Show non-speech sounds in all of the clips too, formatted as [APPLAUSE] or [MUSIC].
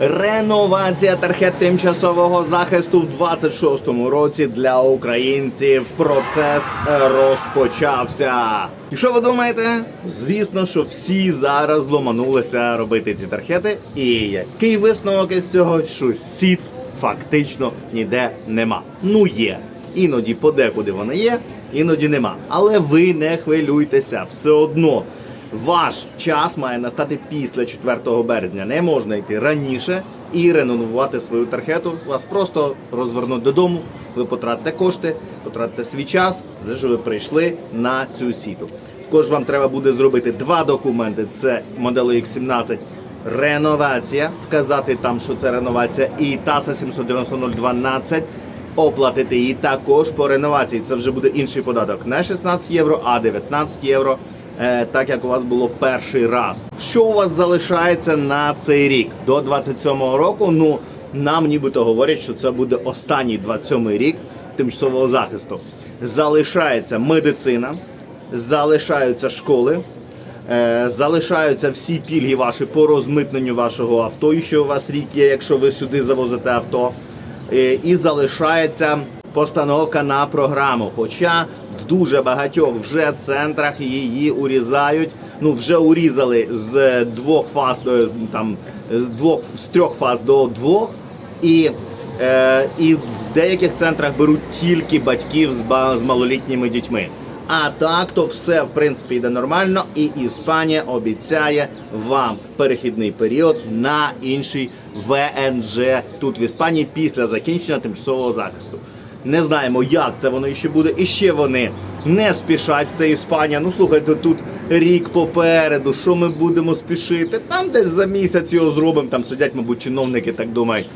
Реновація тархет тимчасового захисту в 26-му році для українців. Процес е, розпочався. І що ви думаєте? Звісно, що всі зараз ломанулися робити ці тархети. І який висновок із цього? Що сіт фактично ніде нема. Ну є. Іноді подекуди вона є, іноді нема. Але ви не хвилюйтеся, все одно. Ваш час має настати після 4 березня. Не можна йти раніше і реновувати свою тархету. Вас просто розвернуть додому. Ви потратите кошти, потратите свій час, де ж ви прийшли на цю сіту. Також вам треба буде зробити два документи: це моделу X17 реновація, вказати там, що це реновація, і ТАСА 79012 оплатити її також по реновації. Це вже буде інший податок. Не 16 євро, а 19 євро. Е, Так як у вас було перший раз. Що у вас залишається на цей рік? До 27-го року. Ну нам нібито говорять, що це буде останній 27-й рік тимчасового захисту. Залишається медицина, залишаються школи, Е, залишаються всі пільги ваші по розмитненню вашого авто, і що у вас рік є, якщо ви сюди завозите авто. Е, і залишається постановка на програму. Хоча в дуже багатьох вже центрах її урізають. Ну вже урізали з двох фаз до там з двох з трьох фаз до двох. І, е, і в деяких центрах беруть тільки батьків з малолітніми дітьми. А так то все в принципі йде нормально, і Іспанія обіцяє вам перехідний період на інший ВНЖ тут в Іспанії після закінчення тимчасового захисту. Не знаємо, як це воно ще буде. І ще вони не спішать. Це Іспанія. Ну слухайте, тут рік попереду. Що ми будемо спішити? Там десь за місяць його зробимо. Там сидять, мабуть, чиновники так думають.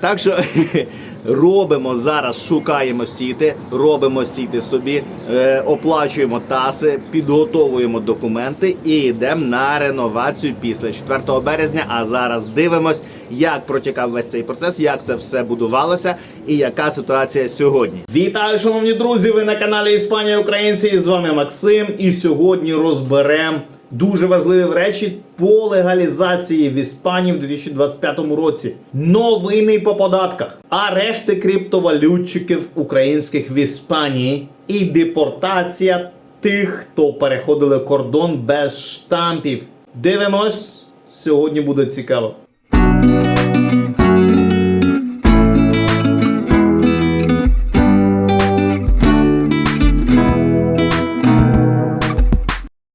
Так що [LAUGHS] робимо зараз, шукаємо сіти, робимо сіти собі, е, оплачуємо таси, підготовуємо документи і йдемо на реновацію після 4 березня. А зараз дивимось, як протікав весь цей процес, як це все будувалося і яка ситуація сьогодні. Вітаю, шановні друзі! Ви на каналі Іспанія Українці. І з вами Максим. І сьогодні розберемо дуже важливі речі по легалізації в Іспанії в 2025 році. Новини по податках, арешти криптовалютчиків українських в Іспанії і депортація тих, хто переходили кордон без штампів. Дивимось, сьогодні буде цікаво.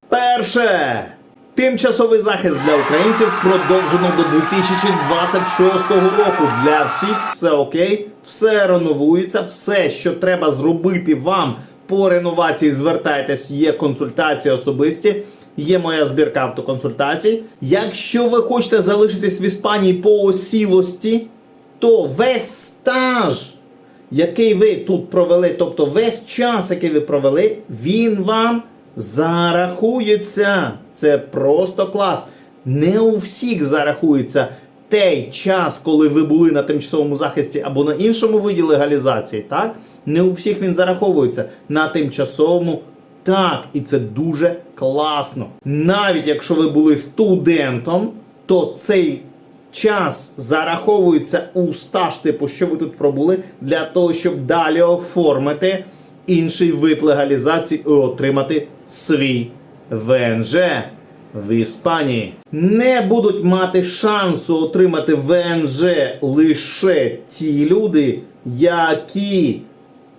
Перше. Тимчасовий захист для українців продовжено до 2026 року. Для всіх все окей, все реновується, все, що треба зробити вам по реновації, звертайтесь, є консультації особисті. Є моя збірка автоконсультацій. Якщо ви хочете залишитись в Іспанії по осілості, то весь стаж, який ви тут провели, тобто весь час, який ви провели, він вам зарахується. Це просто клас. Не у всіх зарахується той час, коли ви були на тимчасовому захисті або на іншому виді легалізації. Так? Не у всіх він зараховується. На тимчасовому так, і це дуже класно. Навіть якщо ви були студентом, то цей час зараховується у стаж, типу, що ви тут пробули, для того, щоб далі оформити інший вид легалізації і отримати свій ВНЖ в Іспанії. Не будуть мати шансу отримати ВНЖ лише ті люди, які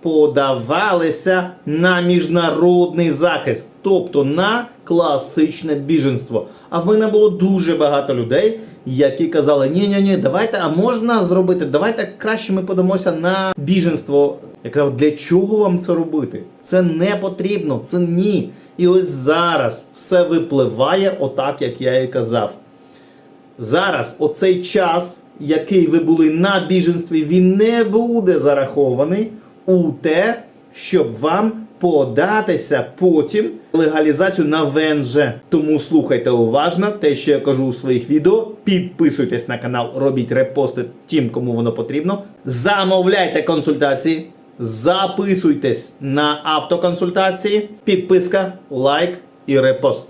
подавалися на міжнародний захист, тобто на класичне біженство. А в мене було дуже багато людей, які казали: ні ні ні давайте, а можна зробити, давайте краще ми подамося на біженство. Я казав, для чого вам це робити? Це не потрібно, це ні. І ось зараз все випливає отак, як я і казав. Зараз оцей час, який ви були на біженстві, він не буде зарахований у те, щоб вам податися потім легалізацію на ВНЖ. Тому слухайте уважно те, що я кажу у своїх відео. Підписуйтесь на канал, робіть репости тим, кому воно потрібно. Замовляйте консультації. Записуйтесь на автоконсультації, підписка, лайк і репост.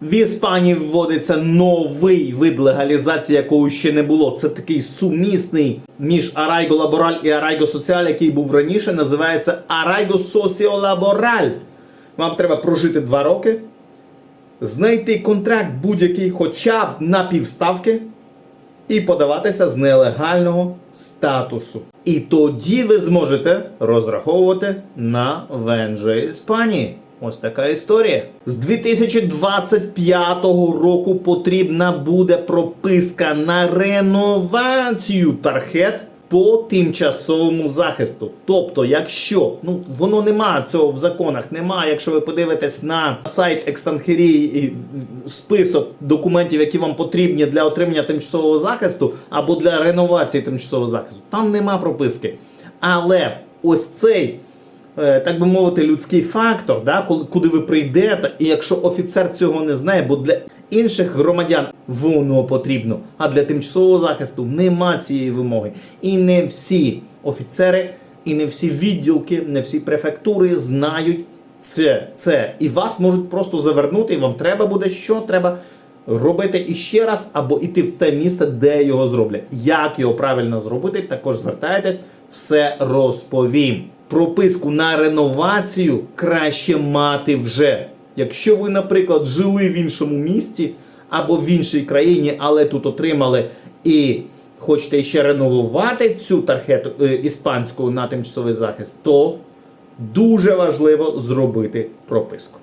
В Іспанії вводиться новий вид легалізації, якого ще не було. Це такий сумісний між Арайго Лабораль і Арайго Соціаль, який був раніше, називається Арайго Соціолабораль. Вам треба прожити два роки, знайти контракт будь-який, хоча б на півставки, і подаватися з нелегального статусу. І тоді ви зможете розраховувати на ВНЖ Іспанії. Ось така історія. З 2025 року потрібна буде прописка на реновацію тархет по тимчасовому захисту. Тобто, якщо ну воно нема цього в законах, нема. Якщо ви подивитесь на сайт Екстанхерії список документів, які вам потрібні для отримання тимчасового захисту або для реновації тимчасового захисту, там нема прописки. Але ось цей так би мовити, людський фактор, да, куди ви прийдете, і якщо офіцер цього не знає, бо для інших громадян воно потрібно, а для тимчасового захисту нема цієї вимоги. І не всі офіцери, і не всі відділки, не всі префектури знають це. це. І вас можуть просто завернути, і вам треба буде що? Треба робити іще раз або йти в те місце, де його зроблять. Як його правильно зробити, також звертайтесь, все розповім. Прописку на реновацію краще мати вже. Якщо ви, наприклад, жили в іншому місті або в іншій країні, але тут отримали і хочете ще реновувати цю тархету е, іспанську на тимчасовий захист, то дуже важливо зробити прописку.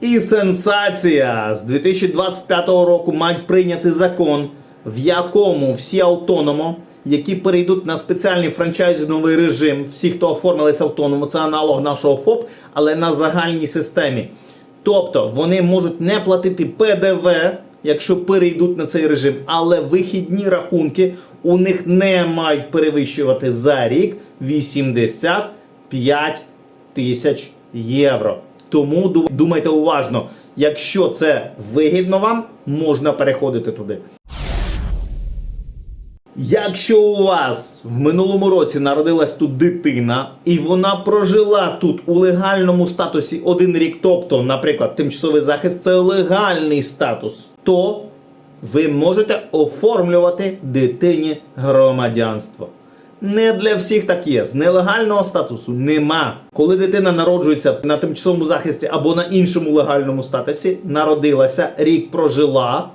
І сенсація! З 2025 року мають прийняти закон, в якому всі автономо, які перейдуть на спеціальний франчайзинговий режим, всі, хто оформилися автономо, це аналог нашого ФОП, але на загальній системі. Тобто вони можуть не платити ПДВ, якщо перейдуть на цей режим, але вихідні рахунки у них не мають перевищувати за рік 85 тисяч євро. Тому думайте уважно, якщо це вигідно вам, можна переходити туди. Якщо у вас в минулому році народилась тут дитина, і вона прожила тут у легальному статусі один рік, тобто, наприклад, тимчасовий захист це легальний статус, то ви можете оформлювати дитині громадянство. Не для всіх так є. З нелегального статусу нема. Коли дитина народжується на тимчасовому захисті або на іншому легальному статусі, народилася, рік прожила,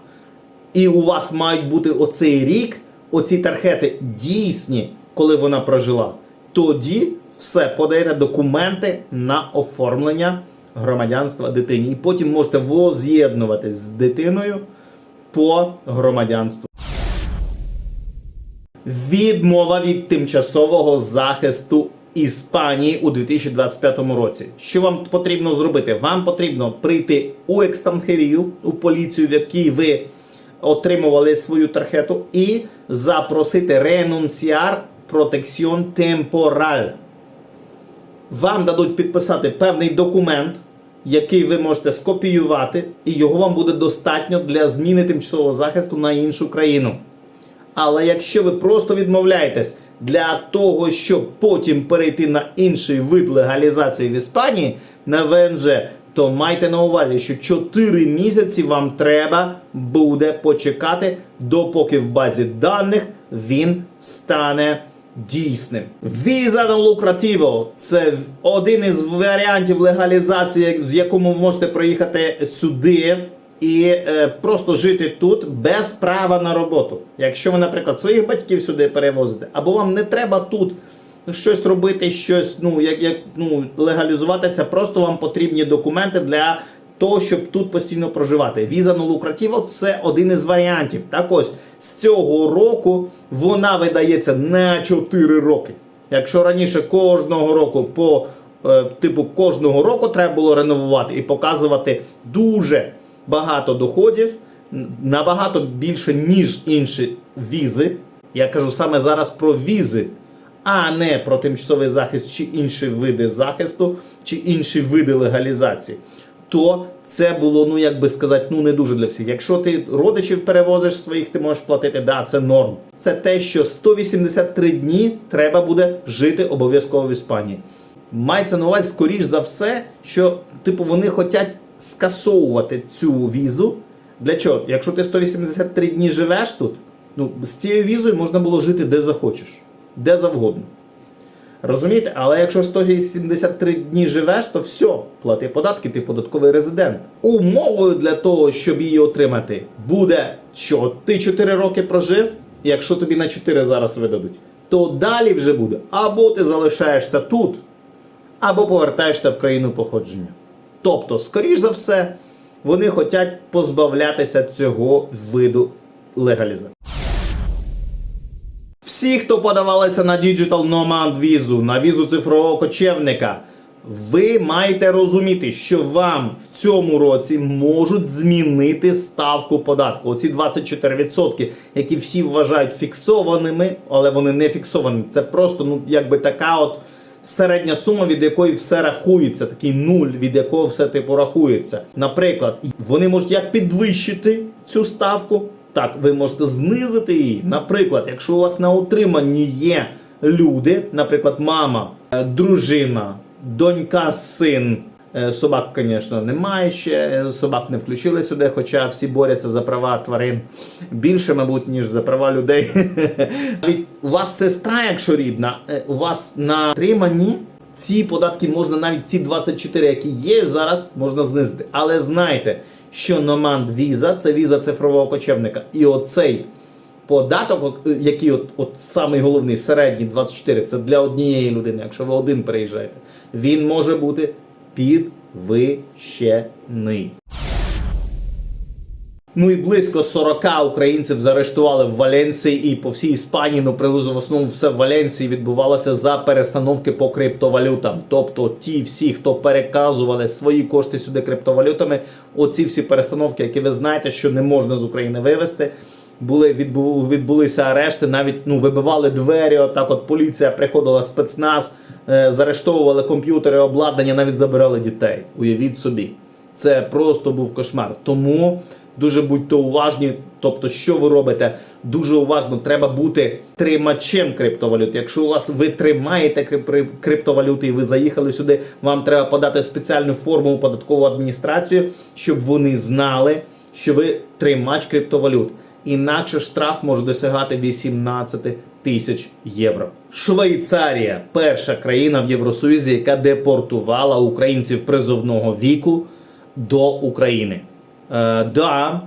і у вас мають бути оцей рік, оці тархети дійсні, коли вона прожила, тоді все подаєте документи на оформлення громадянства дитині. І потім можете воз'єднуватись з дитиною по громадянству. Відмова від тимчасового захисту Іспанії у 2025 році. Що вам потрібно зробити? Вам потрібно прийти у екстранхерію, у поліцію, в якій ви отримували свою тархету, і запросити ренунціар протекціон темпораль. Вам дадуть підписати певний документ, який ви можете скопіювати, і його вам буде достатньо для зміни тимчасового захисту на іншу країну. Але якщо ви просто відмовляєтесь для того, щоб потім перейти на інший вид легалізації в Іспанії на ВНЖ, то майте на увазі, що 4 місяці вам треба буде почекати, допоки в базі даних він стане дійсним. Віза на лукративо це один із варіантів легалізації, в якому ви можете проїхати сюди і е, просто жити тут без права на роботу. Якщо ви, наприклад, своїх батьків сюди перевозите, або вам не треба тут щось робити, щось, ну, як, як ну, легалізуватися, просто вам потрібні документи для того, щоб тут постійно проживати. Віза на лукративо це один із варіантів. Так ось з цього року вона видається на 4 роки. Якщо раніше кожного року по е, типу кожного року треба було реновувати і показувати дуже багато доходів, набагато більше, ніж інші візи. Я кажу саме зараз про візи, а не про тимчасовий захист чи інші види захисту, чи інші види легалізації. То це було, ну як би сказати, ну не дуже для всіх. Якщо ти родичів перевозиш своїх, ти можеш платити, да, це норм. Це те, що 183 дні треба буде жити обов'язково в Іспанії. Мається на увазі, скоріш за все, що типу вони хочуть скасовувати цю візу. Для чого? Якщо ти 183 дні живеш тут, ну, з цією візою можна було жити де захочеш, де завгодно. Розумієте? Але якщо 183 дні живеш, то все, плати податки, ти податковий резидент. Умовою для того, щоб її отримати, буде, що ти 4 роки прожив, якщо тобі на 4 зараз видадуть, то далі вже буде або ти залишаєшся тут, або повертаєшся в країну походження. Тобто, скоріш за все, вони хочуть позбавлятися цього виду легалізації. Всі, хто подавалися на Digital Nomad візу, на візу цифрового кочевника, ви маєте розуміти, що вам в цьому році можуть змінити ставку податку. Оці 24%, які всі вважають фіксованими, але вони не фіксовані. Це просто ну, якби така от середня сума, від якої все рахується, такий нуль, від якого все типу рахується. Наприклад, вони можуть як підвищити цю ставку, так ви можете знизити її. Наприклад, якщо у вас на утриманні є люди, наприклад, мама, е, дружина, донька, син. Е, Собак, звісно, немає ще. е, Собак не включили сюди, хоча всі борються за права тварин більше, мабуть, ніж за права людей. [LAUGHS] Від у вас сестра, якщо рідна, у вас на триманні ці податки можна навіть ці 24, які є зараз, можна знизити. Але знайте, що Номанд віза це віза цифрового кочевника. І оцей податок, який от, от самий головний, середній 24, це для однієї людини, якщо ви один приїжджаєте, він може бути підвищений. Ну і близько 40 українців заарештували в Валенції і по всій Іспанії, ну приблизно в основному все в Валенції відбувалося за перестановки по криптовалютам. Тобто ті всі, хто переказували свої кошти сюди криптовалютами, оці всі перестановки, які ви знаєте, що не можна з України вивезти. Були відбу, відбулися арешти, навіть ну вибивали двері. Отак, от поліція приходила спецназ, е, заарештовували комп'ютери, обладнання, навіть забирали дітей. Уявіть собі, це просто був кошмар. Тому дуже будьте уважні. Тобто, що ви робите? Дуже уважно треба бути тримачем криптовалют. Якщо у вас ви тримаєте крип- криптовалюти і ви заїхали сюди, вам треба подати спеціальну форму у податкову адміністрацію, щоб вони знали, що ви тримач криптовалют. Інакше штраф може досягати 18 тисяч євро. Швейцарія перша країна в Євросоюзі, яка депортувала українців призовного віку до України. Е, да,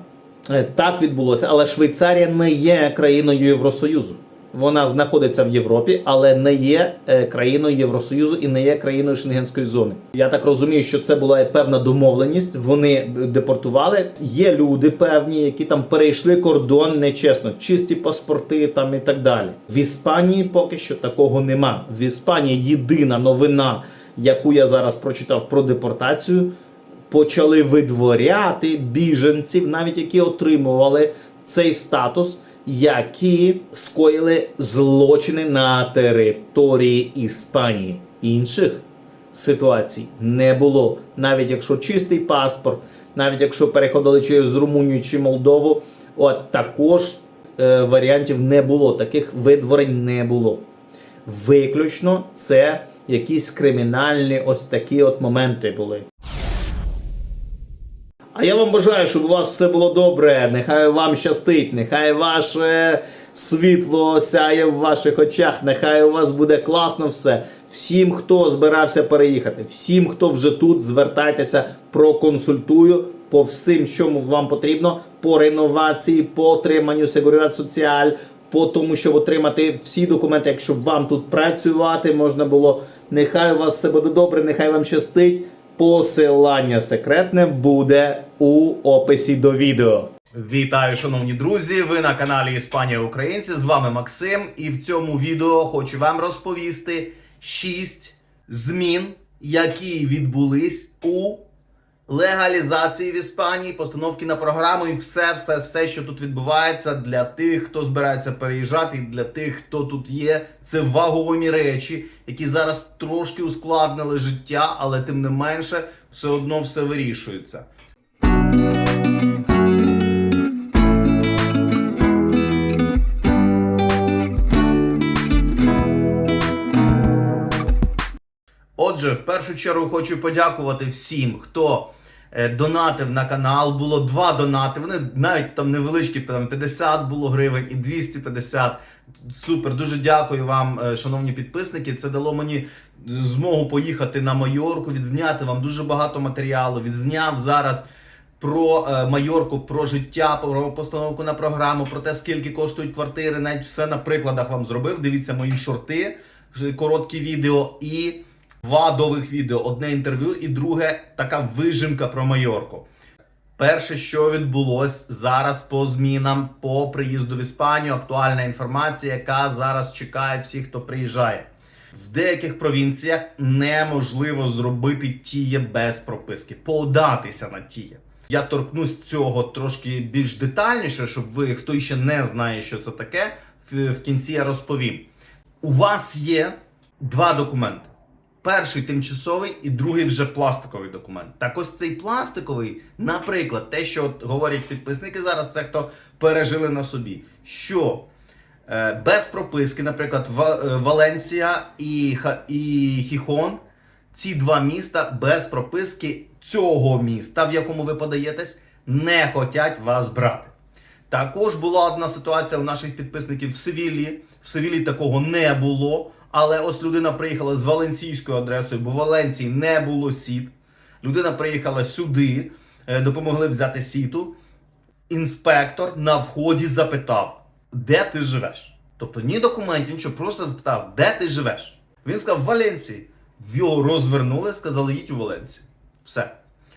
е, так відбулося, але Швейцарія не є країною Євросоюзу. Вона знаходиться в Європі, але не є е, країною Євросоюзу і не є країною Шенгенської зони. Я так розумію, що це була певна домовленість. Вони депортували. Є люди певні, які там перейшли кордон нечесно, чисті паспорти там і так далі. В Іспанії поки що такого нема. В Іспанії єдина новина, яку я зараз прочитав про депортацію почали видворяти біженців, навіть які отримували цей статус, які скоїли злочини на території Іспанії. Інших ситуацій не було. Навіть якщо чистий паспорт, навіть якщо переходили через Румунію чи Молдову, от також е, варіантів не було. Таких видворень не було. Виключно це якісь кримінальні ось такі от моменти були. А я вам бажаю, щоб у вас все було добре. Нехай вам щастить, нехай ваше світло сяє в ваших очах, нехай у вас буде класно все. Всім, хто збирався переїхати, всім, хто вже тут, звертайтеся, проконсультую по всім, що вам потрібно, по реновації, по отриманню Seguridad Соціаль, по тому, щоб отримати всі документи, якщо вам тут працювати можна було. Нехай у вас все буде добре, нехай вам щастить. Посилання секретне буде у описі до відео. Вітаю, шановні друзі! Ви на каналі Іспанія Українці. З вами Максим, і в цьому відео хочу вам розповісти 6 змін, які відбулись у легалізації в Іспанії, постановки на програму і все, все, все, що тут відбувається для тих, хто збирається переїжджати, і для тих, хто тут є. Це вагові речі, які зараз трошки ускладнили життя, але тим не менше, все одно все вирішується. Отже, в першу чергу хочу подякувати всім, хто донатив на канал. Було два донати. Вони навіть там невеличкі, там 50 було гривень і 250. Супер, дуже дякую вам, е, шановні підписники. Це дало мені змогу поїхати на Майорку, відзняти вам дуже багато матеріалу. Відзняв зараз про е, Майорку, про життя, про постановку на програму, про те, скільки коштують квартири. Навіть все на прикладах вам зробив. Дивіться мої шорти, короткі відео і два довгих відео. Одне інтерв'ю і друге така вижимка про Майорку. Перше, що відбулось зараз по змінам по приїзду в Іспанію, актуальна інформація, яка зараз чекає всіх, хто приїжджає. В деяких провінціях неможливо зробити тіє без прописки, податися на тіє. Я торкнусь цього трошки більш детальніше, щоб ви, хто ще не знає, що це таке, в, кінці я розповім. У вас є два документи. Перший тимчасовий і другий вже пластиковий документ. Так ось цей пластиковий, наприклад, те, що от говорять підписники зараз, це хто пережили на собі. Що е, без прописки, наприклад, е, Валенсія і, Ха- і Хіхон, ці два міста без прописки цього міста, в якому ви подаєтесь, не хочуть вас брати. Також була одна ситуація у наших підписників в Севілії. В Севілії такого не було. Але ось людина приїхала з валенсійською адресою, бо в Валенції не було сіт. Людина приїхала сюди, е, допомогли взяти сіту. Інспектор на вході запитав, де ти живеш? Тобто ні документів, нічого, просто запитав, де ти живеш? Він сказав, в Валенції. Його розвернули, сказали, їдь у Валенцію. Все.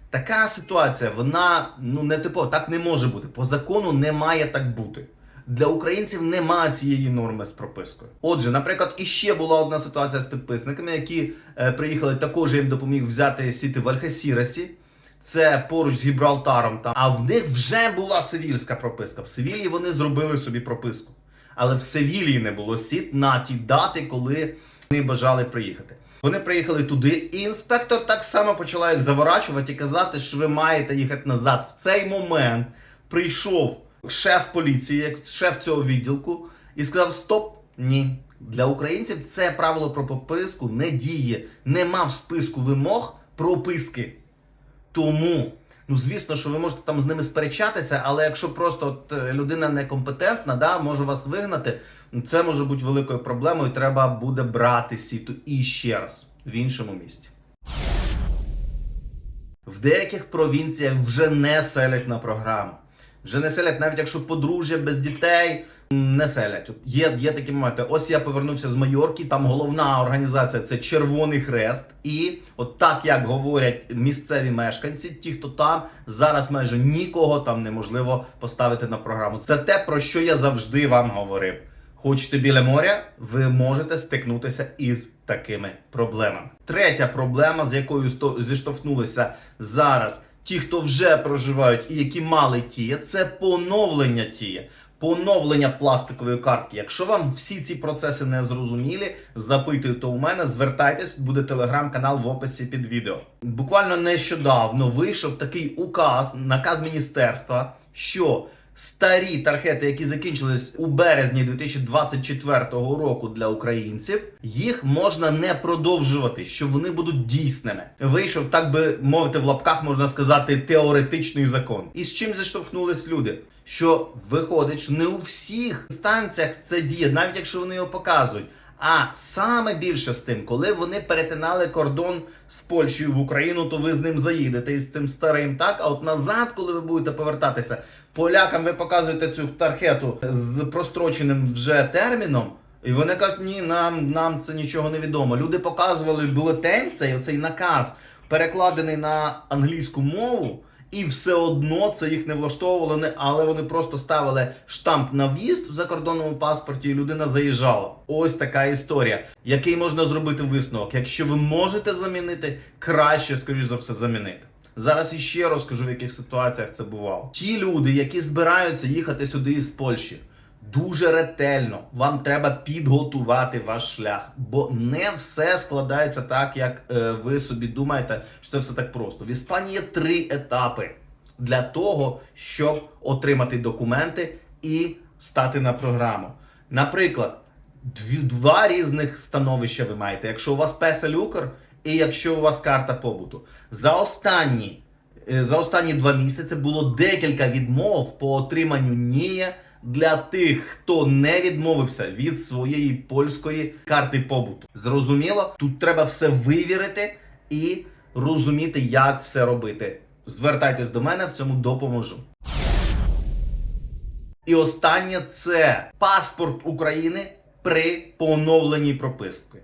Така ситуація, вона ну не типова, так не може бути. По закону не має так бути. Для українців немає цієї норми з пропискою. Отже, наприклад, іще була одна ситуація з підписниками, які е, приїхали, також їм допоміг взяти сіти в Альхасірасі. Це поруч з Гібралтаром. Там. А в них вже була севільська прописка. В Севілії вони зробили собі прописку. Але в Севілії не було сіт на ті дати, коли вони бажали приїхати. Вони приїхали туди, і інспектор так само почала їх заворачувати і казати, що ви маєте їхати назад. В цей момент прийшов шеф поліції, як шеф цього відділку, і сказав: Стоп, ні. Для українців це правило про прописку не діє. Нема в списку вимог прописки. Тому, ну звісно, що ви можете там з ними сперечатися, але якщо просто от, е, людина некомпетентна, да, може вас вигнати, ну, це може бути великою проблемою. Треба буде брати сіту і ще раз в іншому місті. В деяких провінціях вже не селять на програму. Вже не селять, навіть якщо подружжя без дітей не селять. От є, є такі моменти. Ось я повернувся з Майорки, там головна організація це Червоний Хрест. І от так як говорять місцеві мешканці, ті, хто там, зараз майже нікого там неможливо поставити на програму. Це те, про що я завжди вам говорив. Хочете біля моря, ви можете стикнутися із такими проблемами. Третя проблема, з якою зіштовхнулися зараз ті, хто вже проживають і які мали тіє, це поновлення тіє. Поновлення пластикової картки. Якщо вам всі ці процеси не зрозумілі, запитуйте у мене, звертайтесь, буде телеграм-канал в описі під відео. Буквально нещодавно вийшов такий указ, наказ міністерства, що старі тархети, які закінчились у березні 2024 року для українців, їх можна не продовжувати, що вони будуть дійсними. Вийшов, так би мовити, в лапках можна сказати, теоретичний закон. І з чим зіштовхнулись люди? Що виходить, що не у всіх інстанціях це діє, навіть якщо вони його показують. А саме більше з тим, коли вони перетинали кордон з Польщею в Україну, то ви з ним заїдете із цим старим, так? А от назад, коли ви будете повертатися, полякам ви показуєте цю тархету з простроченим вже терміном. І вони кажуть, ні, нам, нам це нічого не відомо. Люди показували бюлетень, цей оцей наказ, перекладений на англійську мову, і все одно це їх не влаштовувало, але вони просто ставили штамп на в'їзд в закордонному паспорті, і людина заїжджала. Ось така історія. Який можна зробити висновок? Якщо ви можете замінити, краще, скоріш за все, замінити. Зараз іще розкажу, в яких ситуаціях це бувало. Ті люди, які збираються їхати сюди із Польщі, дуже ретельно вам треба підготувати ваш шлях, бо не все складається так, як е, ви собі думаєте, що це все так просто. В Іспанії є три етапи для того, щоб отримати документи і стати на програму. Наприклад, дві, два різних становища ви маєте. Якщо у вас песель Укр і якщо у вас карта побуту. За останні е, за останні два місяці було декілька відмов по отриманню НІЄ для тих, хто не відмовився від своєї польської карти побуту. Зрозуміло, тут треба все вивірити і розуміти, як все робити. Звертайтесь до мене, в цьому допоможу. І останнє це паспорт України при поновленні прописки.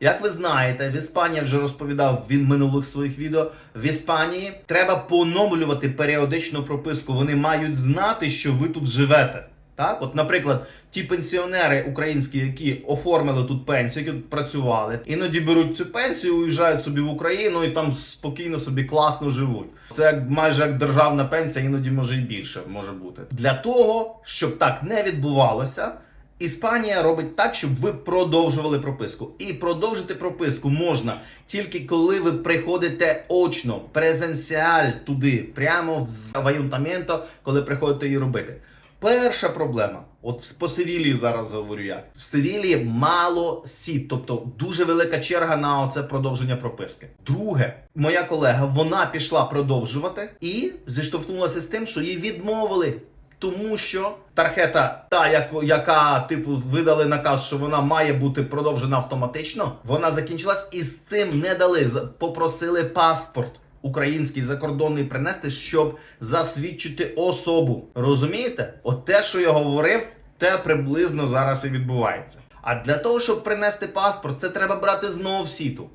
Як ви знаєте, в Іспанії вже розповідав в минулих своїх відео. В Іспанії треба поновлювати періодичну прописку. Вони мають знати, що ви тут живете. Так, от, наприклад, ті пенсіонери українські, які оформили тут пенсію, які тут працювали, іноді беруть цю пенсію, уїжджають собі в Україну і там спокійно собі класно живуть. Це як майже як державна пенсія, іноді може і більше може бути. Для того, щоб так не відбувалося, Іспанія робить так, щоб ви продовжували прописку. І продовжити прописку можна тільки коли ви приходите очно, презенціаль туди, прямо в аюнтаменто, коли приходите її робити. Перша проблема, от по Севілії зараз говорю я. В Севілії мало сіт, тобто дуже велика черга на оце продовження прописки. Друге, моя колега вона пішла продовжувати і зіштовхнулася з тим, що їй відмовили. Тому що тархета, та яко- яка типу видали наказ, що вона має бути продовжена автоматично, вона закінчилась і з цим не дали. Попросили паспорт український закордонний принести, щоб засвідчити особу. Розумієте? От те, що я говорив, те приблизно зараз і відбувається. А для того, щоб принести паспорт, це треба брати знов сіту.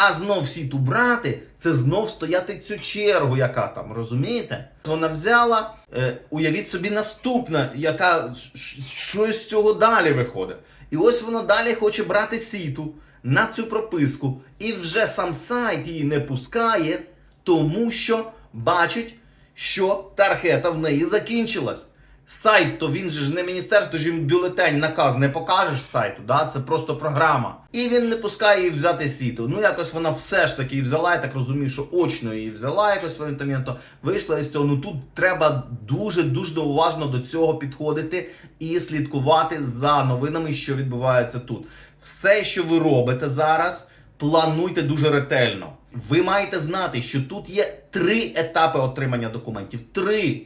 А знов сіту брати, це знов стояти цю чергу, яка там, розумієте? Вона взяла, е, уявіть собі наступна, яка щось з цього далі виходить. І ось воно далі хоче брати сіту на цю прописку, і вже сам сайт її не пускає, тому що бачить, що тархета в неї закінчилась. Сайт, то він же ж не міністерство, то ж їм бюлетень, наказ не покажеш сайту, да? це просто програма. І він не пускає її взяти світу. Ну якось вона все ж таки взяла, я так розумію, що очно її взяла якось в орієнтаменту, вийшла із цього. Ну тут треба дуже дуже уважно до цього підходити і слідкувати за новинами, що відбувається тут. Все, що ви робите зараз, плануйте дуже ретельно. Ви маєте знати, що тут є три етапи отримання документів. Три.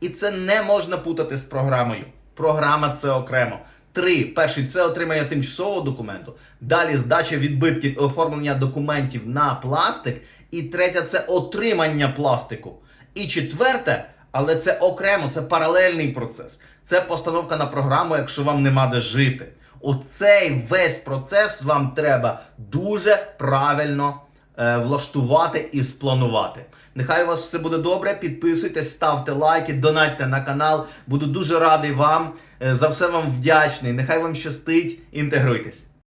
І це не можна путати з програмою. Програма це окремо. Три. Перший це отримання тимчасового документу. Далі здача відбитків і оформлення документів на пластик. І третє це отримання пластику. І четверте, але це окремо, це паралельний процес. Це постановка на програму, якщо вам нема де жити. Оцей весь процес вам треба дуже правильно е, влаштувати і спланувати. Нехай у вас все буде добре. Підписуйтесь, ставте лайки, донатьте на канал. Буду дуже радий вам. Е, За все вам вдячний. Нехай вам щастить. Інтегруйтесь.